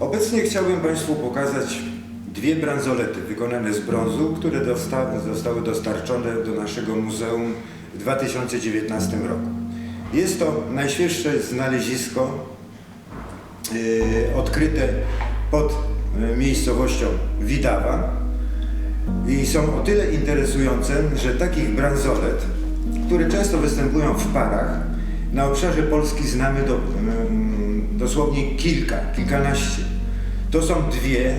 Obecnie chciałbym Państwu pokazać dwie bransolety wykonane z brązu, które dosta zostały dostarczone do naszego muzeum w 2019 roku. Jest to najświeższe znalezisko yy, odkryte pod yy, miejscowością Widawa i są o tyle interesujące, że takich bransolet, które często występują w parach, na obszarze Polski znamy do, mm, dosłownie kilka, kilkanaście. To są dwie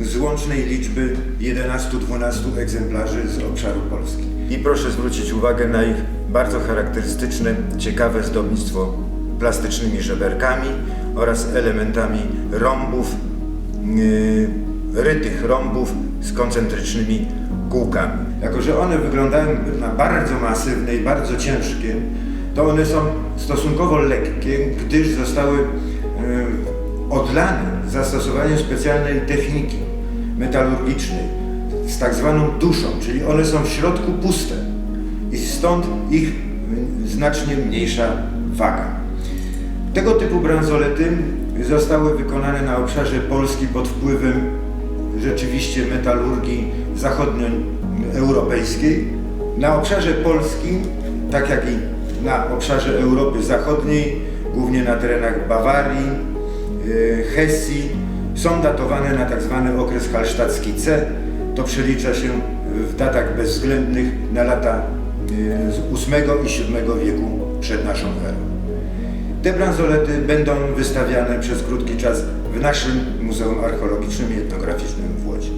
z łącznej liczby 11-12 egzemplarzy z obszaru Polski. I proszę zwrócić uwagę na ich bardzo charakterystyczne, ciekawe zdobnictwo plastycznymi żeberkami oraz elementami rąbów, yy, rytych rąbów z koncentrycznymi kółkami. Jako, że one wyglądają na bardzo masywne i bardzo ciężkie, to one są stosunkowo lekkie, gdyż zostały yy, odlane zastosowaniem specjalnej techniki metalurgicznej z tak zwaną duszą, czyli one są w środku puste i stąd ich znacznie mniejsza waga. Tego typu bransolety zostały wykonane na obszarze Polski pod wpływem rzeczywiście metalurgii zachodnioeuropejskiej. Na obszarze Polski, tak jak i na obszarze Europy Zachodniej, głównie na terenach Bawarii, Hesji, są datowane na tak zwany okres halsztacki C. To przelicza się w datach bezwzględnych na lata y, z VIII i VII wieku przed naszą erą. Te bransolety będą wystawiane przez krótki czas w naszym Muzeum Archeologicznym i Etnograficznym w Łodzi.